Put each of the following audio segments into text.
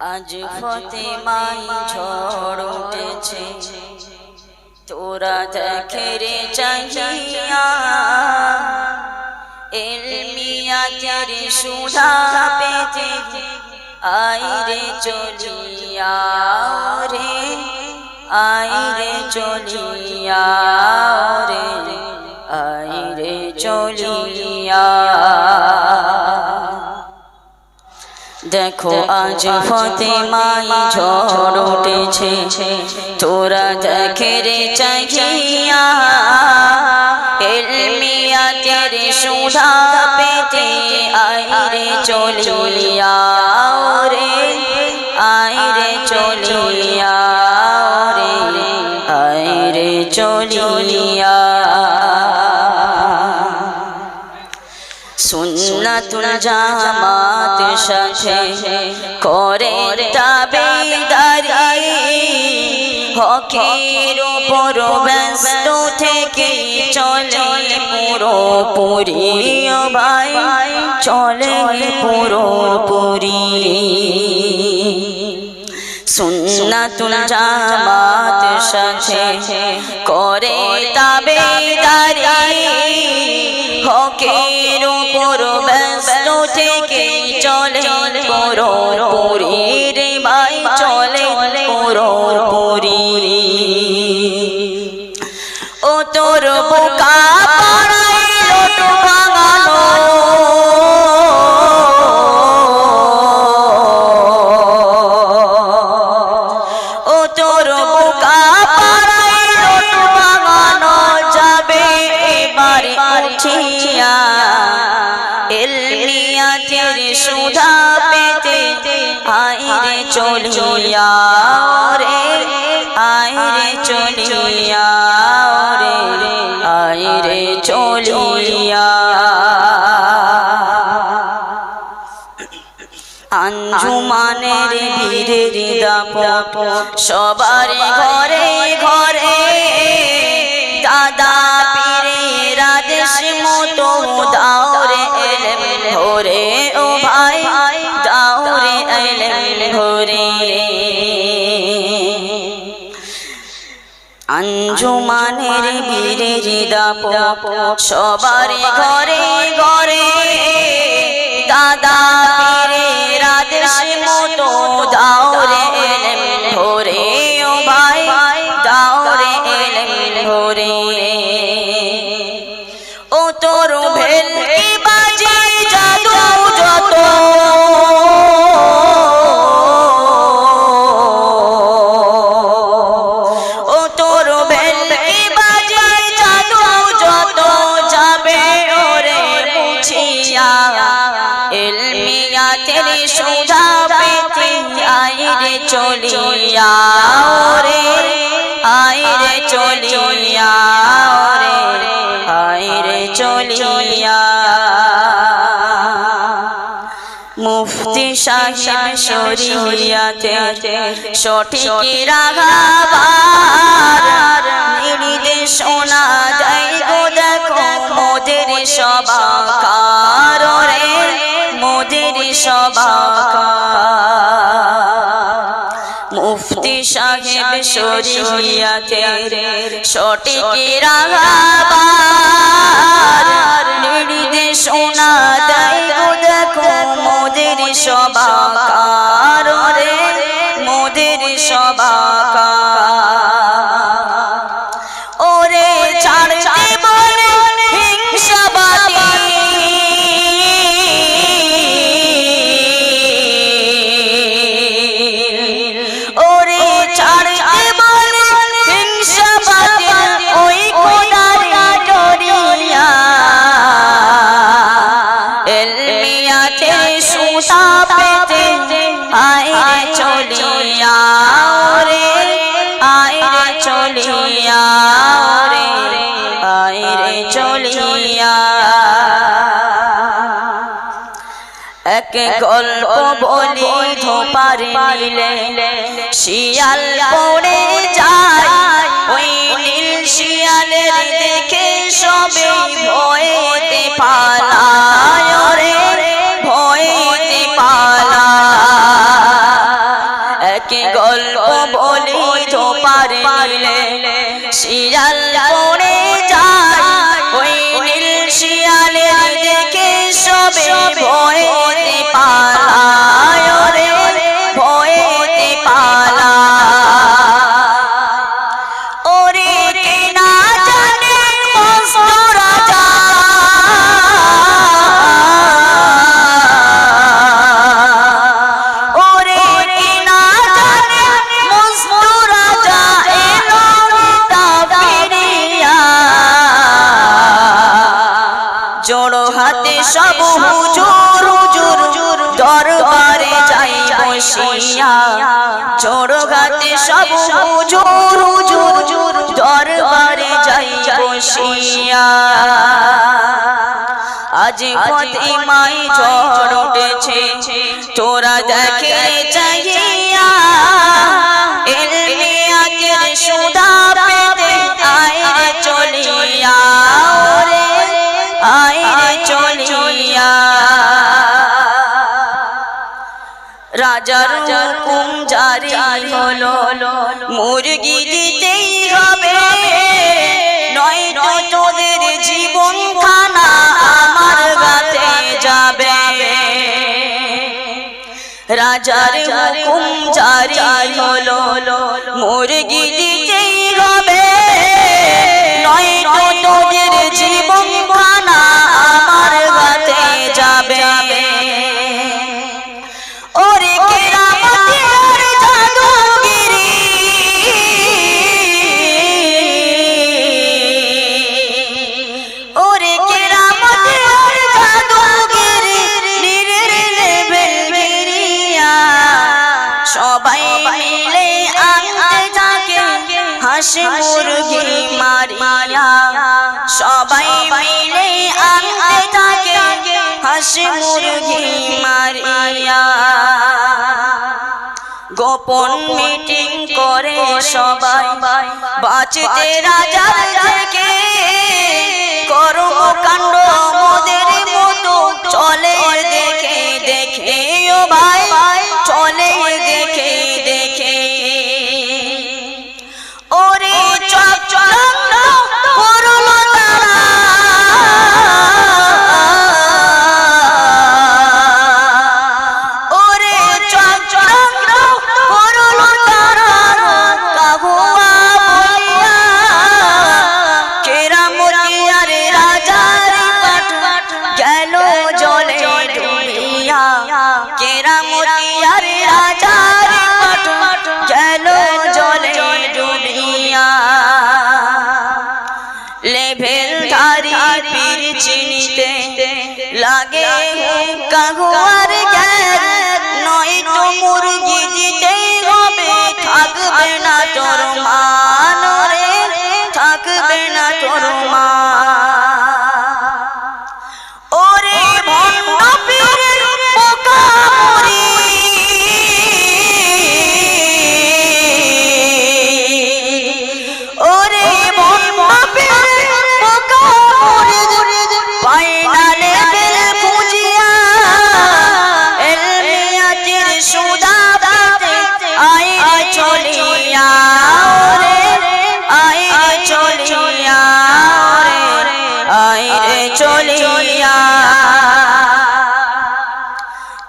আজ ফতে মাই ঝড় উঠেছে। তোরা দেখে রে চাহিয়া। এলমিয়া তেরে সুধা পেতে আইরে চলিয়া রে। আইরে চলিয়া রে। আইরে চলিয়া। দেখো আজ ফতেমাই ঝড় উঠেছে। তোরা দেখে রে চাইয়া এলমিয়া তেরে সুধা পেতে আইরে চলিয়া রে আইরে চলিয়া রে আইরে চলিয়া। সুন্নাতুল জামাত সাথে করে তাবেদারি হকের উপর ব্যস্ত থেকে চলে পুরো পুরি ভাই চলে পুরো পুরি সুন্নাতুল করে তাবেদারি হকের উপর থেকে চলে পুরি রে ভাই চলে পুরো পুরি ও তোর বোকা সুধা পেতে আইরে চলিয়া রে, আইরে চলিয়া রে, আইরে চলিয়া। আঞ্জুমানের বীরের দাপট, সবার ঘরে ঘরে আঞ্জুমানের বীরের দাপট সবার ঘরে ঘরে দাদা পীরের আদেশ মতো দাওরে এলেম ভোরে ও ভাই দাওরে এলেম ভোরে। ও তোর ভেলকি এলমিয়া তেরি সুধা পেতে আইরে চলিয়া রে, আইরে চলিয়া রে, আইরে চলিয়া। মুফতি সাহেব শরিয়াতে সঠিক রাগাবার নির্দেশনা দেয় গো দেখো মোদের সবাকার রে? মোদের সবাকার মুফতি সাহেব শরিয়াতে সঠিক রাগাবার নির্দেশনা দেয় দেখো মোদের সবাকার মোদের সবাকার কে গল্প বলি ধোপার মিলে শিয়াল পড়ে যায়। ওই নীল শিয়ালের দেখে সবে ভয়েতে পালায় ওরে, ভয়েতে পালা কে গল্প বলি ধোপার মিলে শিয়াল মিয়া ছোড়ো গাতে সব হুজুর হুজুর, দরবারে যাই বসিয়া। আজ ফতিমাই ঝড় উঠেছে, তোরা দেখে চাইয়ে রাজার হুকুম জারি হলো। মুরগি দিতেই হবে। নয় তোদের জীবন খানা আমার গাতে যাবে। রাজার হুকুম জারি হলো। মুরগি হাঁস মুরগি মারিয়া, সবাই মিলে আনতে থাকে হাঁস মুরগি মারিয়া। গোপন মিটিং করে সবাই, বাঁচতে রাজা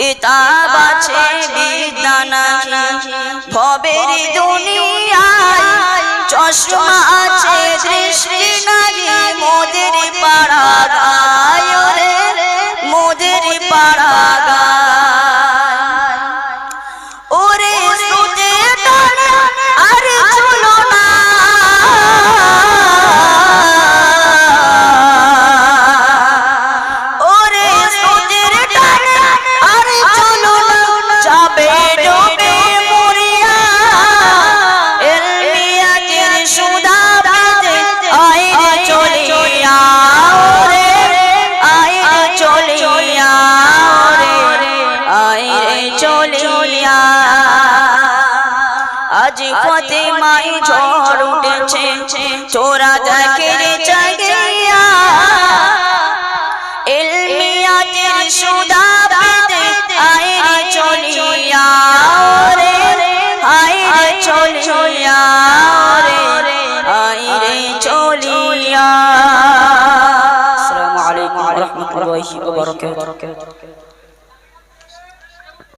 কিতাব আছে বিদ্যানানি ভবের দুনিয়ায় চশমা আছে শ্রী নাগি মোদের পা সুদা পেতে আয় চলিয়া রে আয় চলিয়া রে আয় রে চলিয়া। আসসালামু আলাইকুম ওয়া রাহমাতুল্লাহি ওয়া বারাকাতুহু।